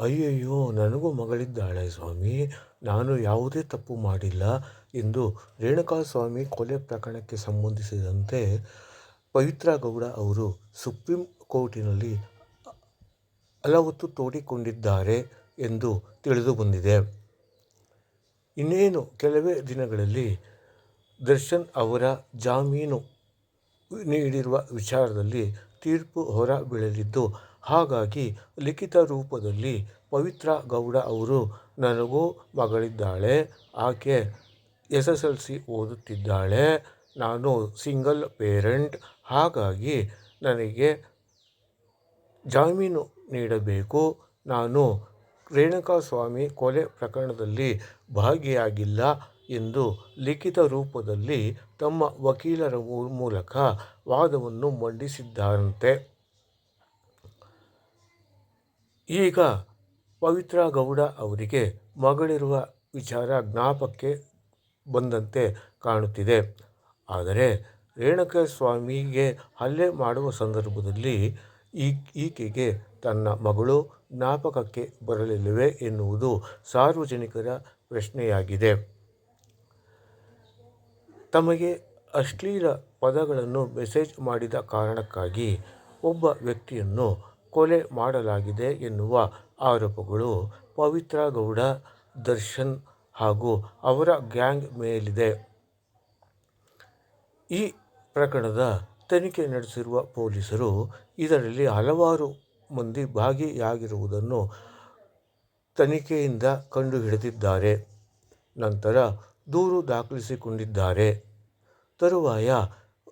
ಅಯ್ಯಯ್ಯೋ, ನನಗೂ ಮಗಳಿದ್ದಾಳೆ ಸ್ವಾಮಿ. ನಾನು ಯಾವುದೇ ತಪ್ಪು ಮಾಡಿಲ್ಲ ಎಂದು ರೇಣುಕಾಸ್ವಾಮಿ ಕೊಲೆ ಪ್ರಕರಣಕ್ಕೆ ಸಂಬಂಧಿಸಿದಂತೆ ಪವಿತ್ರ ಗೌಡ ಅವರು ಸುಪ್ರೀಂ ಕೋರ್ಟಿನಲ್ಲಿ ಅಲವತ್ತು ತೋಡಿಕೊಂಡಿದ್ದಾರೆ ಎಂದು ತಿಳಿದು ಬಂದಿದೆ. ಇನ್ನೇನು, ಕೆಲವೇ ದಿನಗಳಲ್ಲಿ ದರ್ಶನ್ ಅವರ ಜಾಮೀನು ನೀಡಿರುವ ವಿಚಾರದಲ್ಲಿ ತೀರ್ಪು ಹೊರಬೀಳಲಿದ್ದು ಹಾಗಾಗಿ ಲಿಖಿತ ರೂಪದಲ್ಲಿ ಪವಿತ್ರ ಗೌಡ ಅವರು ನನಗೂ ಮಗಳಿದ್ದಾಳೆ. ಆಕೆ ಎಸ್ ಎಸ್ ಎಲ್ ಸಿ ಓದುತ್ತಿದ್ದಾಳೆ. ನಾನು ಸಿಂಗಲ್ ಪೇರೆಂಟ್. ಹಾಗಾಗಿ ನನಗೆ ಜಾಮೀನು ನೀಡಬೇಕು. ನಾನು ರೇಣುಕಾಸ್ವಾಮಿ ಕೊಲೆ ಪ್ರಕರಣದಲ್ಲಿ ಭಾಗಿಯಾಗಿಲ್ಲ ಎಂದು ಲಿಖಿತ ರೂಪದಲ್ಲಿ ತಮ್ಮ ವಕೀಲರ ಮೂಲಕ ವಾದವನ್ನು ಮಂಡಿಸಿದ್ದಾರಂತೆ. ಈಗ ಪವಿತ್ರ ಗೌಡ ಅವರಿಗೆ ಮಗಳಿರುವ ವಿಚಾರ ಜ್ಞಾಪಕಕ್ಕೆ ಬಂದಂತೆ ಕಾಣುತ್ತಿದೆ. ಆದರೆ ರೇಣುಕಾಸ್ವಾಮಿಗೆ ಹಲ್ಲೆ ಮಾಡುವ ಸಂದರ್ಭದಲ್ಲಿ ಈಕೆಗೆ ತನ್ನ ಮಗಳು ಜ್ಞಾಪಕಕ್ಕೆ ಬರಲಿಲ್ಲವೇ ಎನ್ನುವುದು ಸಾರ್ವಜನಿಕರ ಪ್ರಶ್ನೆಯಾಗಿದೆ. ತಮಗೆ ಅಶ್ಲೀಲ ಪದಗಳನ್ನು ಮೆಸೇಜ್ ಮಾಡಿದ ಕಾರಣಕ್ಕಾಗಿ ಒಬ್ಬ ವ್ಯಕ್ತಿಯನ್ನು ಕೊಲೆ ಮಾಡಲಾಗಿದೆ ಎನ್ನುವ ಆರೋಪಗಳು ಪವಿತ್ರ ಗೌಡ, ದರ್ಶನ್ ಹಾಗೂ ಅವರ ಗ್ಯಾಂಗ್ ಮೇಲಿದೆ. ಈ ಪ್ರಕರಣದ ತನಿಖೆ ನಡೆಸಿರುವ ಪೊಲೀಸರು ಇದರಲ್ಲಿ ಹಲವಾರು ಮಂದಿ ಭಾಗಿಯಾಗಿರುವುದನ್ನು ತನಿಖೆಯಿಂದ ಕಂಡುಹಿಡಿದಿದ್ದಾರೆ. ನಂತರ ದೂರು ದಾಖಲಿಸಿಕೊಂಡಿದ್ದಾರೆ. ತರುವಾಯ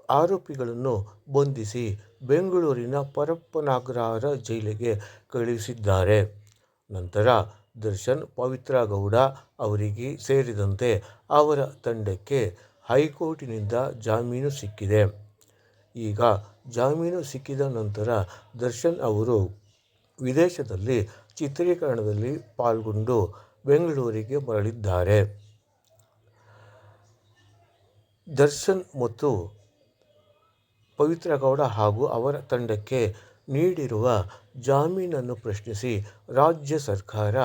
ಆರೋಪಿಗಳನ್ನು ಬಂಧಿಸಿ ಬೆಂಗಳೂರಿನ ಪರಪ್ಪನಗ್ರಹಾರ ಜೈಲಿಗೆ ಕಳುಹಿಸಿದ್ದಾರೆ. ನಂತರ ದರ್ಶನ್ ಪವಿತ್ರ ಗೌಡ ಅವರಿಗೆ ಸೇರಿದಂತೆ ಅವರ ತಂಡಕ್ಕೆ ಹೈಕೋರ್ಟಿನಿಂದ ಜಾಮೀನು ಸಿಕ್ಕಿದೆ. ಈಗ ಜಾಮೀನು ಸಿಕ್ಕಿದ ನಂತರ ದರ್ಶನ್ ಅವರು ವಿದೇಶದಲ್ಲಿ ಚಿತ್ರೀಕರಣದಲ್ಲಿ ಪಾಲ್ಗೊಂಡು ಬೆಂಗಳೂರಿಗೆ ಮರಳಿದ್ದಾರೆ. ದರ್ಶನ್ ಮತ್ತು ಪವಿತ್ರಾ ಗೌಡ ಹಾಗೂ ಅವರ ತಂಡಕ್ಕೆ ನೀಡಿರುವ ಜಾಮೀನನ್ನು ಪ್ರಶ್ನಿಸಿ ರಾಜ್ಯ ಸರ್ಕಾರ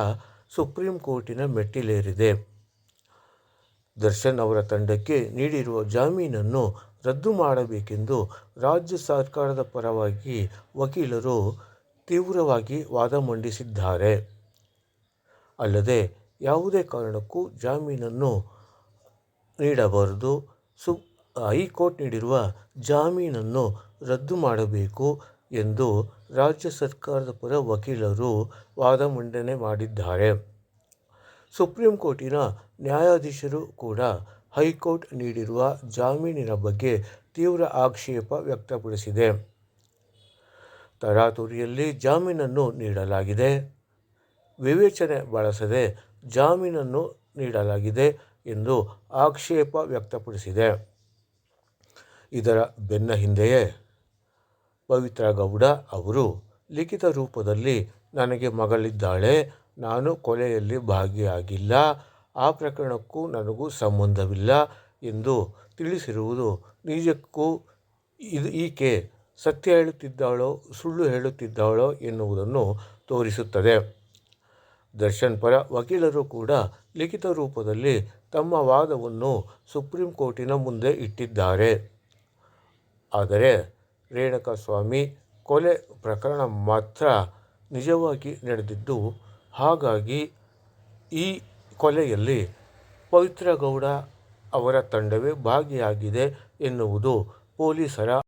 ಸುಪ್ರೀಂ ಕೋರ್ಟಿನ ಮೆಟ್ಟಿಲೇರಿದೆ. ದರ್ಶನ್ ಅವರ ತಂಡಕ್ಕೆ ನೀಡಿರುವ ಜಾಮೀನನ್ನು ರದ್ದು ಮಾಡಬೇಕೆಂದು ರಾಜ್ಯ ಸರ್ಕಾರದ ಪರವಾಗಿ ವಕೀಲರು ತೀವ್ರವಾಗಿ ವಾದ ಮಂಡಿಸಿದ್ದಾರೆ. ಅಲ್ಲದೆ ಯಾವುದೇ ಕಾರಣಕ್ಕೂ ಜಾಮೀನನ್ನು ನೀಡಬಾರದು. ಸು ಹೈಕೋರ್ಟ್ ನೀಡಿರುವ ಜಾಮೀನನ್ನು ರದ್ದು ಮಾಡಬೇಕು ಎಂದು ರಾಜ್ಯ ಸರ್ಕಾರದ ಪರ ವಕೀಲರು ವಾದ ಮಂಡನೆ ಮಾಡಿದ್ದಾರೆ. ಸುಪ್ರೀಂ ಕೋರ್ಟಿನ ನ್ಯಾಯಾಧೀಶರು ಕೂಡ ಹೈಕೋರ್ಟ್ ನೀಡಿರುವ ಜಾಮೀನಿನ ಬಗ್ಗೆ ತೀವ್ರ ಆಕ್ಷೇಪ ವ್ಯಕ್ತಪಡಿಸಿದೆ. ತರಾತುರಿಯಲ್ಲಿ ಜಾಮೀನನ್ನು ನೀಡಲಾಗಿದೆ. ವಿವೇಚನೆ ಬಳಸದೆ ಜಾಮೀನನ್ನು ನೀಡಲಾಗಿದೆ ಎಂದು ಆಕ್ಷೇಪ ವ್ಯಕ್ತಪಡಿಸಿದೆ. ಇದರ ಬೆನ್ನ ಹಿಂದೆಯೇ ಪವಿತ್ರ ಗೌಡ ಅವರು ಲಿಖಿತ ರೂಪದಲ್ಲಿ ನನಗೆ ಮಗಳಿದ್ದಾಳೆ, ನಾನು ಕೊಲೆಯಲ್ಲಿ ಭಾಗಿಯಾಗಿಲ್ಲ, ಆ ಪ್ರಕರಣಕ್ಕೂ ನನಗೂ ಸಂಬಂಧವಿಲ್ಲ ಎಂದು ತಿಳಿಸಿರುವುದು ನಿಜಕ್ಕೂ ಇದು ಈಕೆ ಸತ್ಯ ಹೇಳುತ್ತಿದ್ದಾಳೋ, ಸುಳ್ಳು ಹೇಳುತ್ತಿದ್ದಾಳೋ ಎನ್ನುವುದನ್ನು ತೋರಿಸುತ್ತದೆ. ದರ್ಶನ್ ಪರ ವಕೀಲರು ಕೂಡ ಲಿಖಿತ ರೂಪದಲ್ಲಿ ತಮ್ಮ ವಾದವನ್ನು ಸುಪ್ರೀಂ ಕೋರ್ಟಿನ ಮುಂದೆ ಇಟ್ಟಿದ್ದಾರೆ. ಆದರೆ ರೇಣುಕಾಸ್ವಾಮಿ ಕೊಲೆ ಪ್ರಕರಣ ಮಾತ್ರ ನಿಜವಾಗಿ ನಡೆದಿದ್ದು, ಹಾಗಾಗಿ ಈ ಕೊಲೆಯಲ್ಲಿ ಪವಿತ್ರಗೌಡ ಅವರ ತಂಡವೇ ಭಾಗಿಯಾಗಿದೆ ಎನ್ನುವುದು ಪೊಲೀಸರ